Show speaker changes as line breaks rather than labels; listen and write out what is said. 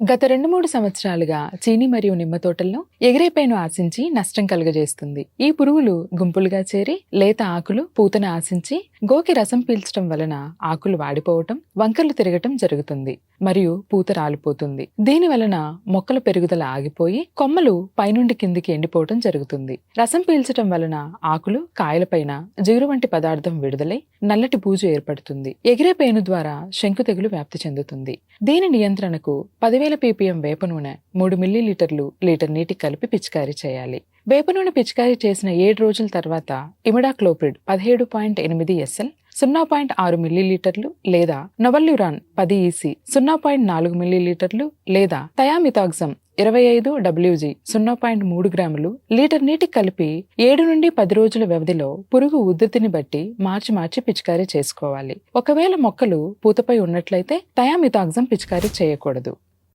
గత రెండు మూడు సంవత్సరాలుగా చీని మరియు నిమ్మ తోటల్లో ఎగిరేపైను ఆశించి నష్టం కలుగజేస్తుంది. ఈ పురుగులు గుంపులుగా చేరి లేత ఆకులు పూతను ఆశించి గోకి రసం పీల్చడం వలన ఆకులు వాడిపోవటం వంకర్లు తిరగటం జరుగుతుంది మరియు పూత రాలిపోతుంది. దీని వలన మొక్కల పెరుగుదల ఆగిపోయి కొమ్మలు పైనుండి కిందికి ఎండిపోవటం జరుగుతుంది. రసం పీల్చటం వలన ఆకులు కాయలపైన జిగురు వంటి పదార్థం విడుదలై నల్లటి బూజు ఏర్పడుతుంది. ఎగిరే పేను ద్వారా శంకు తెగులు వ్యాప్తి చెందుతుంది. దీని నియంత్రణకు పదివేల పీపీఎం వేప నూనె మూడు మిల్లీలీటర్లు లీటర్ నీటికి కలిపి పిచికారీ చేయాలి. వేప నూనె పిచికారీ చేసిన ఏడు రోజుల తర్వాత ఇమిడాక్లోప్రిడ్ పదిహేడు పాయింట్ ఎనిమిది ఎస్ఎల్ సున్నా పాయింట్ ఆరు మిల్లీలీటర్లు లేదా నొవల్యూరాన్ పది ఈసీ సున్నా పాయింట్ నాలుగు మిల్లీలీటర్లు లేదా థయామితాగ్జమ్ ఇరవై ఐదు డబ్ల్యూజీ సున్నా పాయింట్ మూడు గ్రాములు లీటర్ నీటికి కలిపి ఏడు నుండి పది రోజుల వ్యవధిలో పురుగు ఉధృతిని బట్టి మార్చి మార్చి పిచికారీ చేసుకోవాలి. ఒకవేళ మొక్కలు పూతపై ఉన్నట్లయితే థయామితాగ్జం పిచికారీ చేయకూడదు.